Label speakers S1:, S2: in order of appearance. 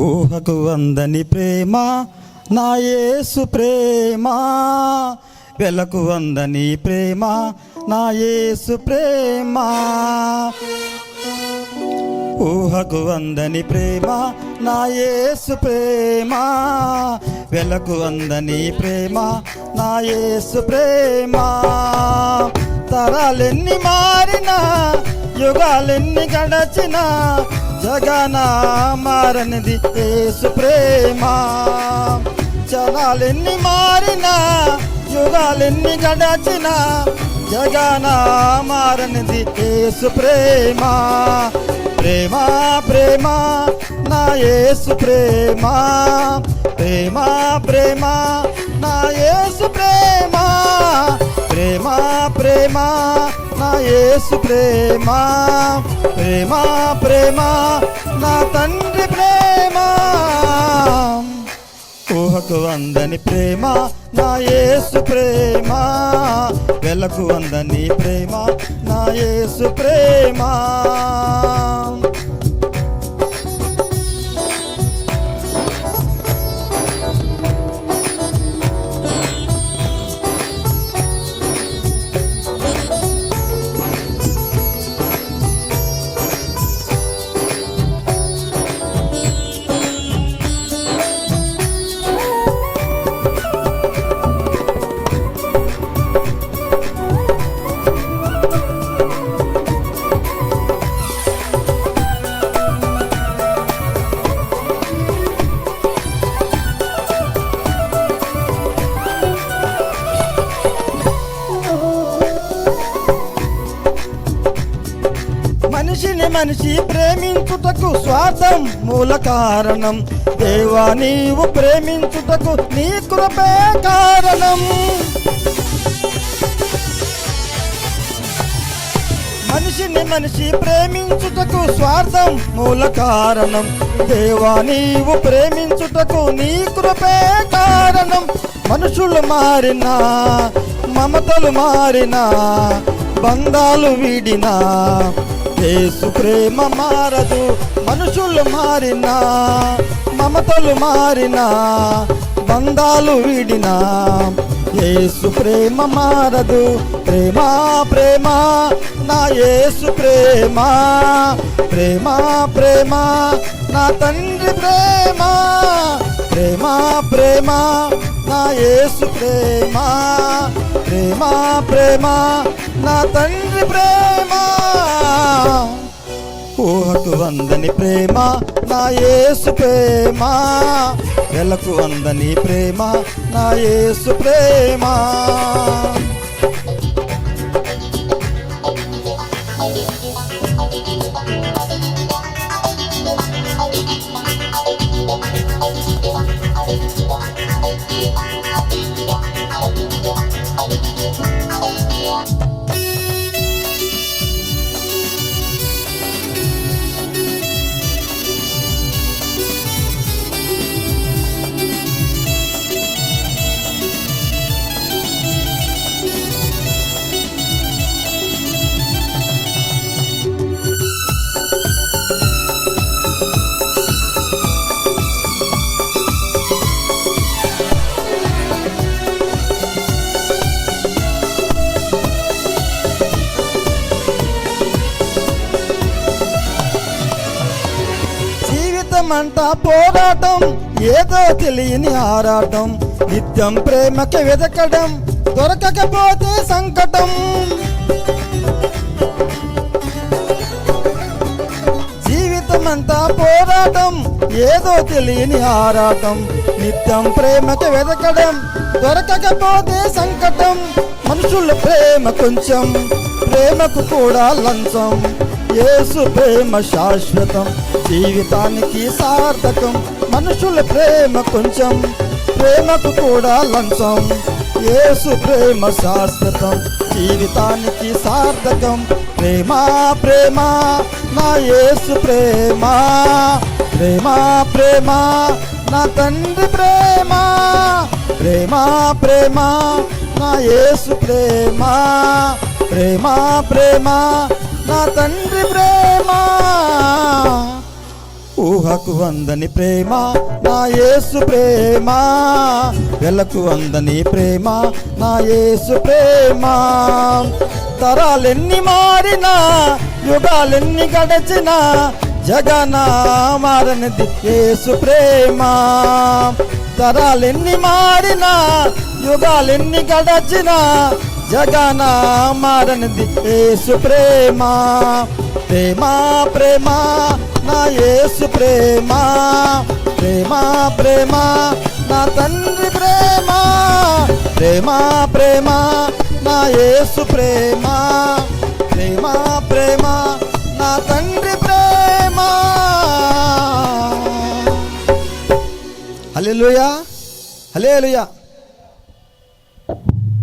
S1: ఊహకు వందని ప్రేమ నా యేసు ప్రేమ. వెలకు వందని ప్రేమ నా యేసు ప్రేమ. ఊహకు వందని ప్రేమ నా యేసు ప్రేమ. వెలకు వందని ప్రేమ నా యేసు ప్రేమ. తరాలెన్ని మారినా యుగాలెన్ని గడచినా జగనా మారనిది ఏసు ప్రేమ. చరాలెన్ని మారినా యుగాలెన్ని గడచినా జగనా మారనిది ఏసు ప్రేమ. ప్రేమ ప్రేమ నా యేసు ప్రేమ. ప్రేమ ప్రేమ నా యేసు ప్రేమ. ప్రేమ ప్రేమ. నా యేసు ప్రేమ ప్రేమ ప్రేమ నా తండ్రి ప్రేమ. ఊహకు అందని ప్రేమ నా యేసు ప్రేమ. వెలకు అందని ప్రేమ నా యేసు ప్రేమ. మనిషిని మనిషి ప్రేమించుటకు స్వార్థం మూల కారణం. దేవా నీవు ప్రేమించుటకు నీ కృపే కారణం. మనిషిని మనిషి ప్రేమించుటకు స్వార్థం మూల కారణం. దేవా నీవు ప్రేమించుటకు నీ కృపే కారణం. మనుషులు మారినా మమతలు మారినా బంధాలు వీడినా ఏసు ప్రేమ మారదు మనుషులు మారినా మమతలు మారినా బంధాలు వీడినా. ఏసు ప్రేమ మారదు ప్రేమ ప్రేమ నా ఏసు ప్రేమ ప్రేమ ప్రేమ నా తండ్రి ప్రేమ ప్రేమ ప్రేమ నా యేసు ప్రేమ ప్రేమ ప్రేమ నా తండ్రి ప్రేమ. వెలకు అందని ప్రేమ నా యేసు ప్రేమ. వెలకు అందని ప్రేమ నా యేసు ప్రేమ. జీవితం అంతా పోరాటం ఏదో తెలియని ఆరాటం నిత్యం ప్రేమకి వెదకడం దొరకకపోతే సంకటం. జీవితం అంతా పోరాటం ఏదో తెలియని ఆరాటం నిత్యం ప్రేమకి వెదకడం దొరకకపోతే సంకటం. మనుషుల ప్రేమ కొంచెం ప్రేమకు కూడా లంచం. యేసు ప్రేమ శాశ్వతం జీవితానికి సార్థకం మనుషుల ప్రేమ కొంచెం ప్రేమకు కూడా లంచం. యేసు ప్రేమ శాశ్వతం జీవితానికి సార్థకం. ప్రేమ ప్రేమ నా యేసు ప్రేమ. ప్రేమ ప్రేమ నా తండ్రి ప్రేమ. ప్రేమ ప్రేమ నా యేసు ప్రేమ. ప్రేమ ప్రేమ నా తండ్రి ప్రేమ ఊహ వందని ప్రేమ నా యేసు ప్రేమ. వెలకు వందని ప్రేమ నా యేసు ప్రేమ. తరాలెన్ని మారినా యుగాలెన్ని గడచినా జగనా మారనిది యేసు ప్రేమ. తరాలెన్ని మారినా యుగాలెన్ని గడచినా జగన మారనిది యేసు ప్రేమ. ప్రేమ ప్రేమ నా యేసు ప్రేమ ప్రేమ ప్రేమ నా తండ్రి ప్రేమ ప్రేమ ప్రేమ నా యేసు ప్రేమ ప్రేమ ప్రేమ నా తండ్రి ప్రేమ. హలే లుయా హలే లుయా